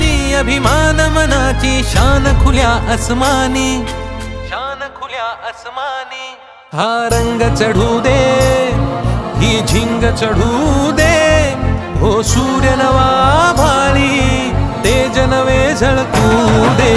अभिमानी अभिमान मनाची शान खुल्या अस्मानी शान खुल्या अस्मानी हा रंग चढू दे ही झिंग चढू दे. हो सूर्य नवा भाळी ते जनवे झळकू दे.